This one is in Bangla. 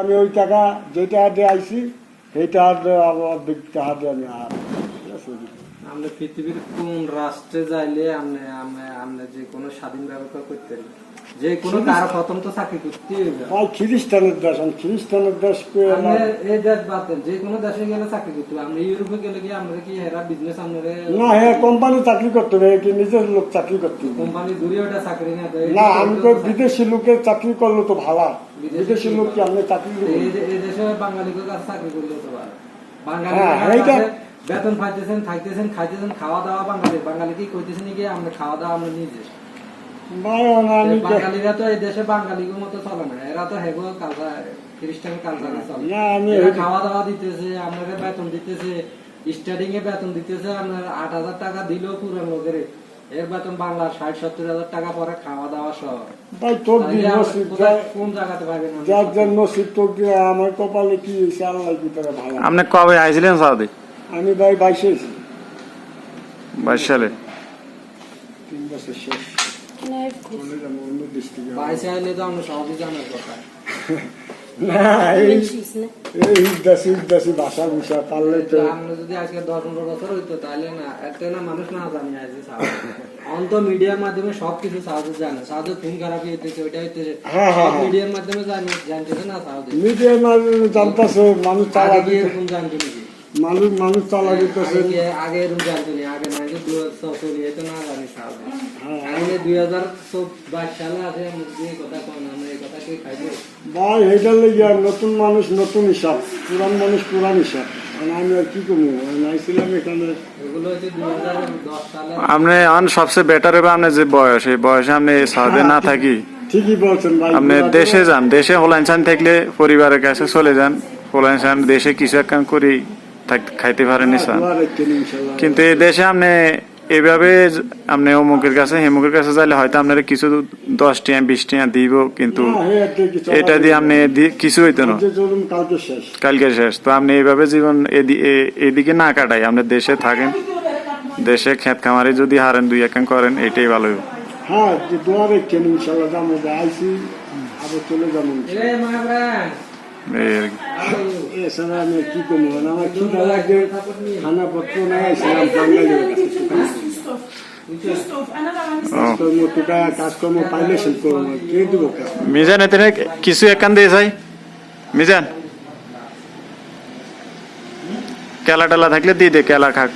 আমি ওই টাকা যেটা দিয়ে আইছি সেইটা টাকা দিয়ে আমি আর আমরা পৃথিবীর কোন রাষ্ট্রে যাইলে আপনি আপনি আপনি যে কোনো স্বাধীন ব্যবহার করতে যে কোনো কারও প্রথম তো চাকরি করতে হবে ভাই খ্রিস্টানের দেশ আমি খ্রিস্টানের দেশ এই দেশ বাদ দেন যে কোনো দেশে গেলে চাকরি করতে হবে। আপনি ইউরোপে গেলে কি আমরা কি এরা বিজনেস আপনার না হ্যাঁ কোম্পানি চাকরি করতে হবে কি নিজের লোক চাকরি করতে হবে। কোম্পানি দূরে ওটা চাকরি না না আমি তো বিদেশি লোকের চাকরি করলে তো ভালো। বিদেশি লোক কি আপনি চাকরি বাঙালিদের কাছে চাকরি করলে তো বাঙালি হ্যাঁ, বেতন পাইতেছেন খাইতেছেন খাইতেছেন খাওয়া দাওয়া বাঙালি। বাঙালি কি কইতেছেন কি আমরা খাওয়া দাওয়া আমরা নিজে। বাঙালিরা তো এই দেশে বাঙালির মতো চলে না। এরা তো হেগো কালচার খ্রিস্টান কালচারে চলে। এরা খাওয়া দাওয়া দিতেছে আপনাকে বেতন দিতেছে স্টার্টিং এ বেতন দিতেছে আপনার আট হাজার টাকা দিলেও পুরো লোকের। এর বেতন বাংলা ষাট সত্তর হাজার টাকা পরে খাওয়া দাওয়া সহ। ভাই তোর কোন জায়গাতে পাবেন যার যার নসিব তোর আমার কপালে কি হয়েছে আল্লাহ কি তারা ভালো আপনি কবে আইছিলেন সৌদি আমি ভাই বাইশে আছি। বাইশ সালে। তিন বছর শেষ। বাইশে আইলে তো আমরা সহজে জানার কথা। না এই এই হিজদাসি হিজদাসি ভাষা ভূষা পারলে তো। আমরা যদি আজকে দশ পনেরো বছর হইতো তাহলে না একটা না মানুষ না জানি আজকে সাউথ অন্ত মিডিয়ার মাধ্যমে সাউথে জানে। সাউথে খারাপ হইতেছে ওইটা হইতেছে। হ্যাঁ, হ্যাঁ, সব হ্যাঁ। মিডিয়ার মাধ্যমে জানি জানতেছে না সাউথে মিডিয়ার মাধ্যমে জানতেছে মানুষ আগে জানতো নাকি? মানুষ মানুষ চালা দিতেছে। আগে আগে না আগে নাকি দু তো না জানি হ্যাঁ। আগে দুই হাজার বাইশ সালে আছে আমি যে কথা কন আমরা এই কথা কি খাইবো? ভাই এইটার লেগে আর নতুন মানুষ নতুন হিসাব। পুরান মানুষ পুরান হিসাব। আপনি এখন সবচেয়ে বেটার হবে যে বয়স এই বয়সে আপনি সৌদি না থাকি। ঠিকই বলছেন ভাই আপনি দেশে যান দেশে হোলাইনসান থাকলে পরিবারের কাছে চলে যান। হোলাইনসান দেশে কিছু এক কাম করি। খাইতে পারেন স্যার। কিন্তু এই দেশে আপনি এভাবে আপনি অমুকের কাছে হেমুকের কাছে যাইলে হয়তো আপনার কিছু দশ টিয়া বিশ টিয়া দিব কিন্তু এটা দিয়ে আপনি দি- কিছু হইতো না। কালকে শেষ। তো আপনি এইভাবে জীবন এদি- এদিকে না কাটাই। আপনি দেশে থাকেন দেশে ক্ষেত খামারে যদি হারেন দুই এক করেন এটাই ভালো হবে হ্যাঁ এছাড়া আমি কি করব? আমার কি লাগে খানা পত্র নাই বাঙালির মিজান এতে কিছু একান দিয়ে যাই। মিজান কেলা টেলা থাকলে দিয়ে দে কেলা খাক।